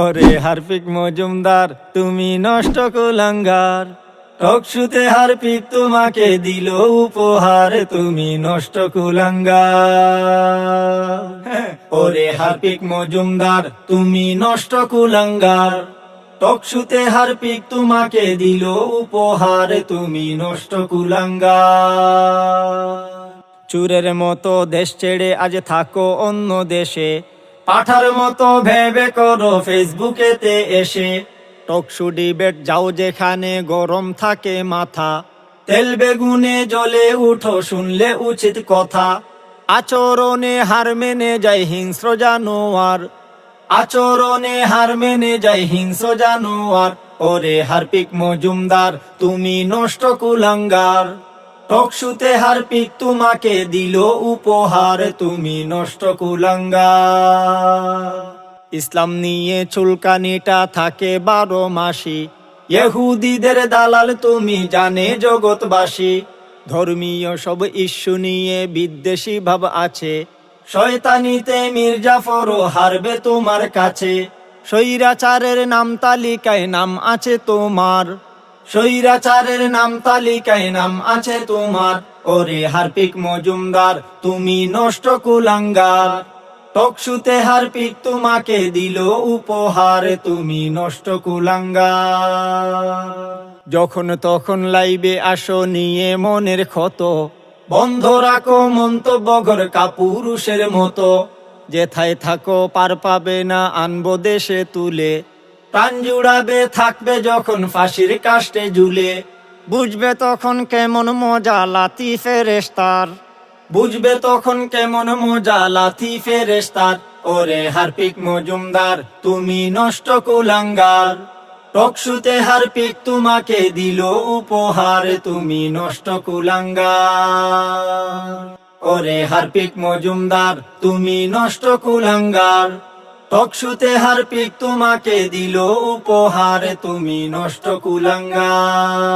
ওরে হারপিক মজুমদার, তুমি নষ্ট কুলাঙ্গার। টকশুতে হারপিক তোমাকে দিল উপহার, তুমি নষ্ট কুলাঙ্গার। ওরে হারপিক মজুমদার, তুমি নষ্ট কুলাঙ্গার। টকশুতে হারপিক তোমাকে দিল উপহার, তুমি নষ্ট কুলাঙ্গার। চুরের মতো দেশ ছেড়ে আজ থাকো অন্য দেশে। পাঠার মতো ভেবে করো ফেসবুকেতে এসে। টকশু ডিবেট যাও যেখানে গরম থাকে মাথা। তেল বেগুনে জলে উঠো শুনলে উচিত কথা। আচরণে হার মেনে যায় হিংস্র জানোয়ার। আচরণে হার মেনে যায় হিংস্র জানোয়ার। ওরে হারপিক মজুমদার, তুমি নষ্ট কুলাঙ্গার। টকশুতে হারপিক তোমাকে দিল উপহার, তুমি নষ্ট কুলাঙ্গা। ইসলাম নিয়ে চুলকানিটা থাকে বারো মাসি। ইহুদিদের দালাল তুমি জানে জগৎবাসী। ধর্মীয় সব ইস্যু নিয়ে বিদ্বেষী ভাব আছে। শয়তানিতে মির্জাফরও হারবে তোমার কাছে। স্বৈরাচারের নাম তালিকায় নাম আছে তোমার। স্বৈরাচারের নাম তালিকায় নাম আছে তোমার। ওরে হারপিক মজুমদার, তুমি নষ্ট কুলাঙ্গার। টকশুতে হারপিক তোমাকে দিল উপহার, তুমি নষ্ট কুলাঙ্গার। যখন তখন লাইবে আসো নিয়ে মনের ক্ষত। বন্ধ রাখো মন্তব্য ঘর কাপুরুষের মতো। যেথায় থাকো পার পাবে না, আনব দেশে তুলে। প্রাণ জুড়াবে থাকবে যখন ফাঁসির কাষ্টে ঝুলে। বুঝবে তখন কেমন মজা লাতি ফেরেস্তার বুঝবে তখন কেমন মজা লাথি ফেরেস্তার ওরে হারপিক মজুমদার তুমি নষ্ট কুলাঙ্গার। টকশুতে হারপিক তোমাকে দিল উপহার তুমি নষ্ট কুলাঙ্গার। ওরে হারপিক মজুমদার তুমি নষ্ট কুলাঙ্গার। টকশুতে হারপিক তোমাকে দিল উপহার তুমি নষ্ট কুলাঙ্গার।